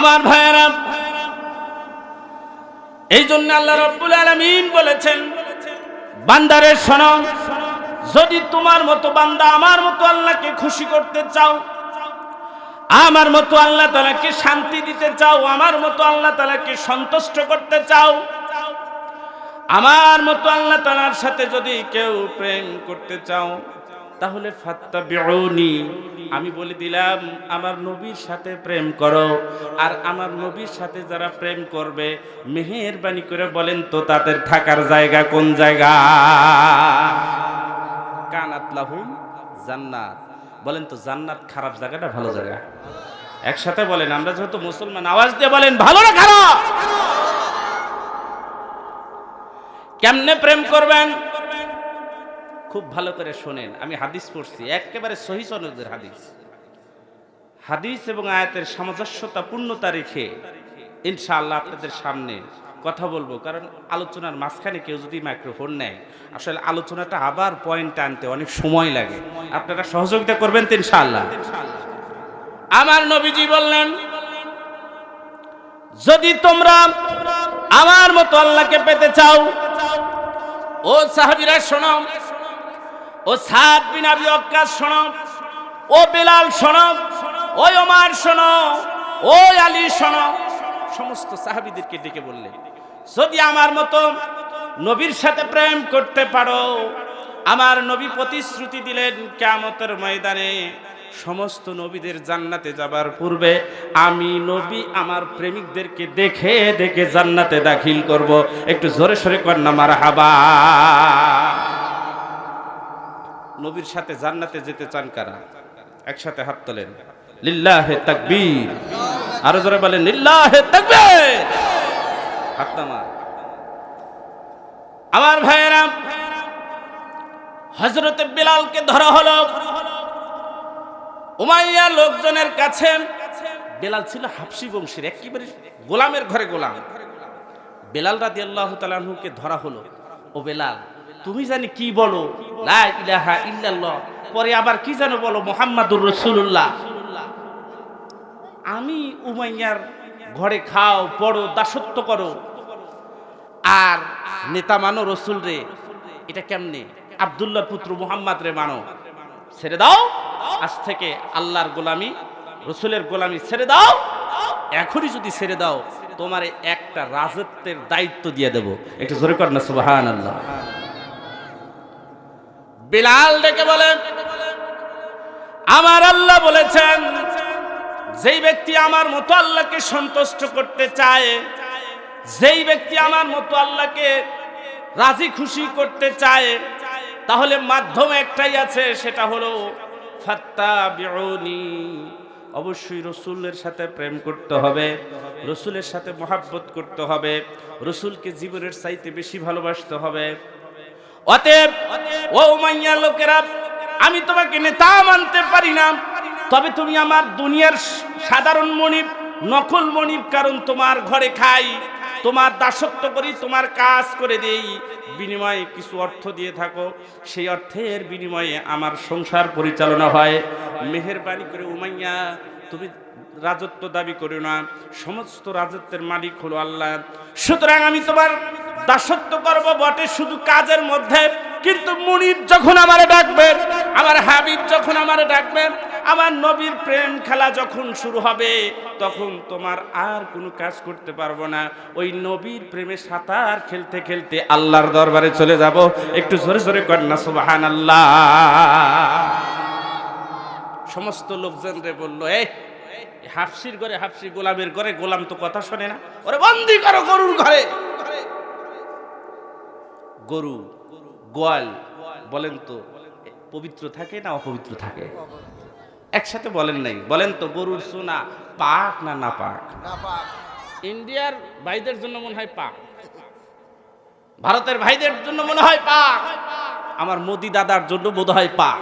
আমার ভাইয়েরা, এই জন্য আল্লাহ রব্বুল আলমিন বলেছেন বান্দারের শোনো, যদি তোমার মতো বান্দা আমার মতো আল্লাহকে খুশি করতে চাও, আমার মতো আল্লাহ তালাকে শান্তি দিতে চাও, আমার মতো আল্লাহ তালাকে সন্তুষ্ট করতে চাও, আমার মতো আল্লাহ তালার সাথে যদি কেউ প্রেম করতে চাও তাহলে ফাত্তা বিউনি আমি বলে দিলাম, আমার নবীর সাথে প্রেম করো। আর আমার নবীর সাথে যারা প্রেম করবে, মেহেরবানি করে বলেন তো তাদের থাকার জায়গা কোন জায়গা? কানাত লাহুম জান্নাত। বলেন তো জান্নাত খারাপ জায়গাটা ভালো জায়গা। একসাথে বলেন, আমরা যেহেতু মুসলমান, আওয়াজ দিয়ে বলেন, ভালো না খারাপ? কেমনে প্রেম করবেন? খুব ভালো করে শোনেন, আমি হাদিস পড়ছি, একেবারে সহি সনদের হাদিস। হাদিস এবং আয়াতের সামঞ্জস্যতা পূর্ণতা রেখে ইনশাআল্লাহ আপনাদের সামনে কথা বলব, কারণ আলোচনার মাঝখানে কেউ যদি মাইক্রোফোন নেয়, আসলে আলোচনাটা আবার পয়েন্ট আনতে অনেক সময় লাগে। আপনারা সহযোগিতা করবেন তো ইনশাআল্লাহ। আমার নবীজি বললেন, যদি তোমরা আমার মতো আল্লাহকে পেতে চাও, ও সাহাবিরা শোনো ও সাদ বিন আবি ওয়াক্কাস শোনো। ও বেলাল শোনো। ও ওমার শোনো। ও আলী শোনো। সমস্ত সাহাবীদেরকে ডেকে বললেন যদি আমার মতো নবীর সাথে প্রেম করতে পারো, আমার নবী প্রতিশ্রুতি দিলেন কেয়ামতের ময়দানে সমস্ত নবীদের জান্নাতে যাবার পূর্বে আমি নবী আমার প্রেমিকদেরকে দেখে দেখে জান্নাতে দাখিল করব। একটু জোরে সরে কন্যা মার হাবা নবীর সাথে জান্নাতে যেতে চান কারা? একসাথে হাত তোলেন। লিল্লাহে তাকবীর। আরও জোরে বলেন, লিল্লাহে তাকবীর। হাত নামা আমার ভাইয়েরা হজরতে বিলালকে ধরা হলো। উমাইয়া লোকজনের কাছে বেলাল ছিল হাফসি বংশের, একেবারে গোলামের ঘরে গোলাম। বেলাল রাদি আল্লাহ তালাহুকে ধরা হলো। ও বেলাল, তুমি জানি কি বলো? ইলাহা ইল্লাল্লাহ। পরে আবার কি জানো বলো, মোহাম্মদুর রসুল্লাহ আমি উমাইয়ার ঘরে খাও, পড়ো, দাসত্ব করো। আর নেতা মানো রসুল রে, এটা কেমনে? আবদুল্লাহ পুত্র মুহাম্মদ রে মানো। ছেড়ে দাও, আজ থেকে আল্লাহর গোলামি, রসুলের গোলামি ছেড়ে দাও। এখনই যদি ছেড়ে দাও, তোমার একটা রাজত্বের দায়িত্ব দিয়ে দেব। একটু জোরে কর না সুবাহান আল্লাহ বিলাল ডেকে বলেন আমার আল্লাহ বলেছেন, যেই ব্যক্তি আমার মতো আল্লাহকে সন্তুষ্ট করতে চায়, যেই ব্যক্তি আমার মতো আল্লাহকে রাজি খুশি করতে চায়, তাহলে মাধ্যম একটাই আছে, সেটা হলো অবশ্যই রসুলের সাথে প্রেম করতে হবে, রসুলের সাথে মহাব্বত করতে হবে, রসুলকে জীবনের চাইতে বেশি ভালোবাসতে হবে। অতএব, ও মাইয়া লোকেরা, আমি তোমাকে নেতা মানতে পারি না। তবে তুমি আমার দুনিয়ার সাধারণ মনিব, নকল মনিব, কারণ তোমার ঘরে খাই, তোমার দাসত্ব করি, তোমার কাজ করে দেই। বিনিময়ে কিছু অর্থ দিয়ে থাকো, সেই অর্থের বিনিময়ে আমার সংসার পরিচালনা হয়। মেহেরবানি করে উমাইয়া, তুমি রাজত্ব দাবি করো না, সমস্ত রাজত্বের মালিক হলো আল্লাহ। সুতরাং আমি তোমার দাসত্ব করব বটে শুধু কাজের মধ্যে। কিন্তু মুনির যখন আমারে ডাকবেন আমার হাবিব যখন আমারে ডাকবেন আমার নবীর প্রেম খেলা যখন শুরু হবে, তখন তোমার আর কোনো কাজ করতে পারব না। ওই নবীর প্রেমে সাঁতার খেলতে খেলতে আল্লাহর দরবারে চলে যাব। একটু জোরে জোরে কন্যা সুবাহান আল্লাহ সমস্ত লোকজনরে বলল এই হাফসির ঘরে হাফসি গোলামের ঘরে গোলাম তো কথা শোনে না। ওরে বন্দি করো গরুর ঘরে। গরু গোয়াল বলেন তো পবিত্র থাকে না অপবিত্র থাকে? একসাথে বলেন নাই বলেন তো গরুর সোনা পাক না না পাক? ইন্ডিয়ার ভাইদের জন্য মনে হয় পাক। ভারতের ভাইদের জন্য মনে হয় পাক? আমার মোদি দাদার জন্য বোধ হয় পাক।